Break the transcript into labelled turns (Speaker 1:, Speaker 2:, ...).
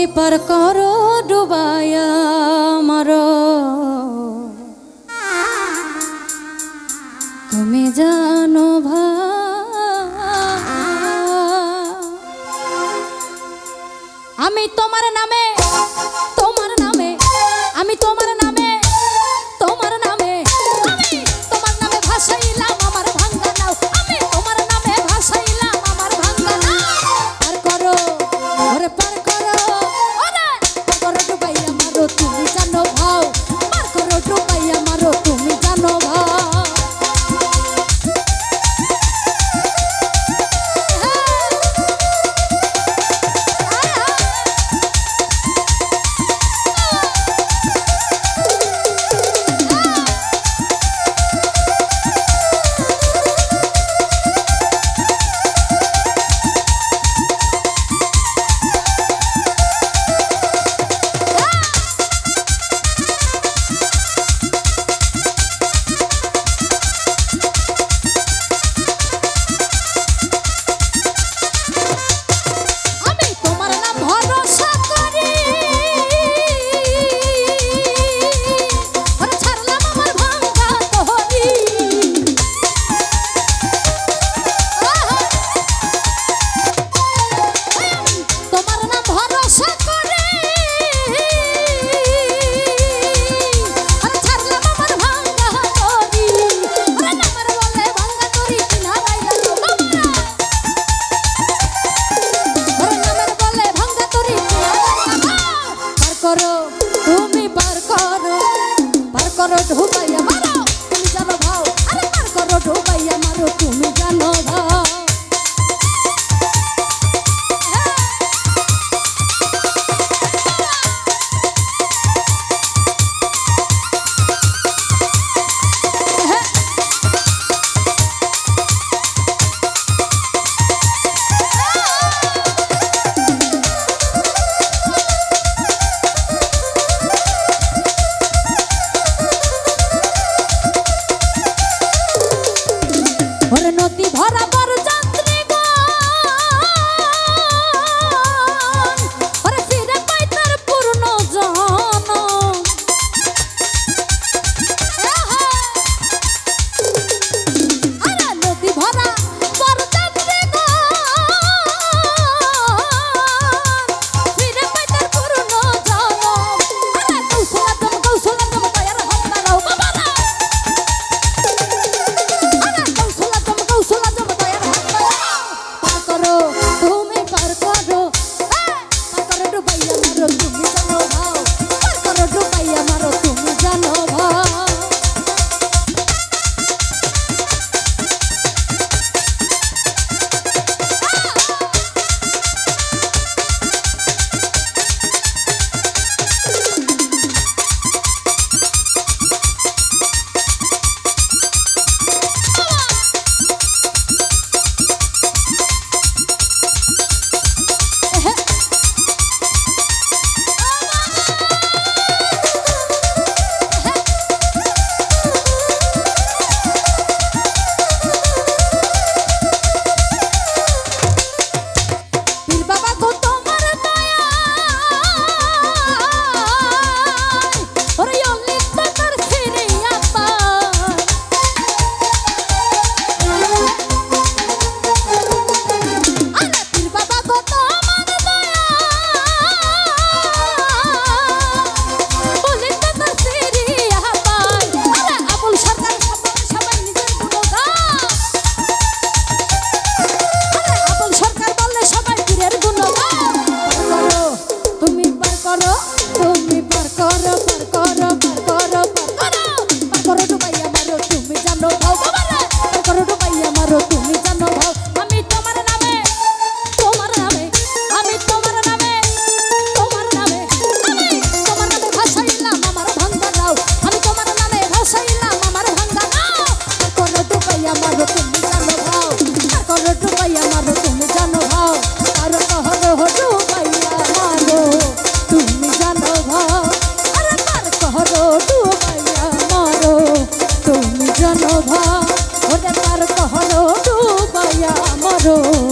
Speaker 1: তুমি পার করো ডুবায়া তুমি জানো ভা। আমি তোমার নামে তোমার নামে আমি তোমার করো ঢুকাইয়া মারো তুমি জানো ভাও আরে মার করো ঢুকাইয়া মারো তুমি জানো করো